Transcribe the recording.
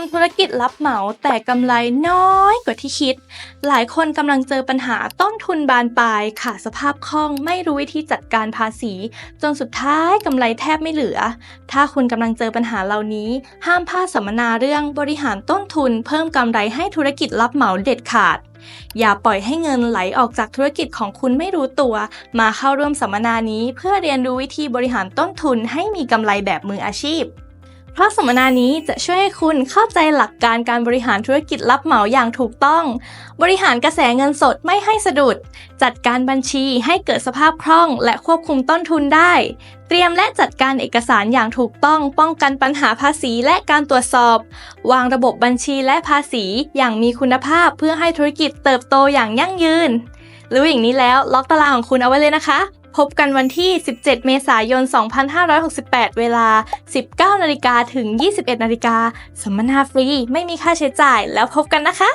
ำธุรกิจรับเหมาแต่กำไรน้อยกว่าที่คิด หลายคนกำลังเจอปัญหาต้นทุนบานปลายขาดสภาพคล่องไม่รู้วิธีจัดการภาษี จนสุดท้ายกำไรแทบไม่เหลือ ถ้าคุณกำลังเจอปัญหาเหล่านี้ ห้ามพลาดสัมมนาเรื่องบริหารต้นทุน เพิ่มกำไรให้ธุรกิจรับเหมาเด็ดขาดอย่าปล่อยให้เงินไหลออกจากธุรกิจของคุณไม่รู้ตัว มาเข้าร่วมสัมมนานี้เพื่อเรียนรู้วิธีบริหารต้นทุนให้มีกำไรแบบมืออาชีพ เพราะสัมมนานี้จะช่วยให้คุณเข้าใจหลักการการบริหารธุรกิจรับเหมาอย่างถูกต้อง บริหารกระแสเงินสดไม่ให้สะดุด จัดการบัญชีให้เกิดสภาพคล่อง และควบคุมต้นทุนได้ เตรียมและจัดการเอกสารอย่างถูกต้อง ป้องกันปัญหาภาษีและการตรวจสอบ วางระบบบัญชีและภาษีอย่างมีคุณภาพเพื่อให้ธุรกิจเติบโตอย่างยั่งยืน รู้อย่างนี้แล้วล็อกตารางของคุณเอาไว้เลยนะคะ พบกันวันที่ 17 เมษายน 2568 เวลา 19 นาฬิกาถึง 21 นาฬิกาสัมมนาฟรี ไม่มีค่าใช้จ่ายแล้วพบกันนะคะ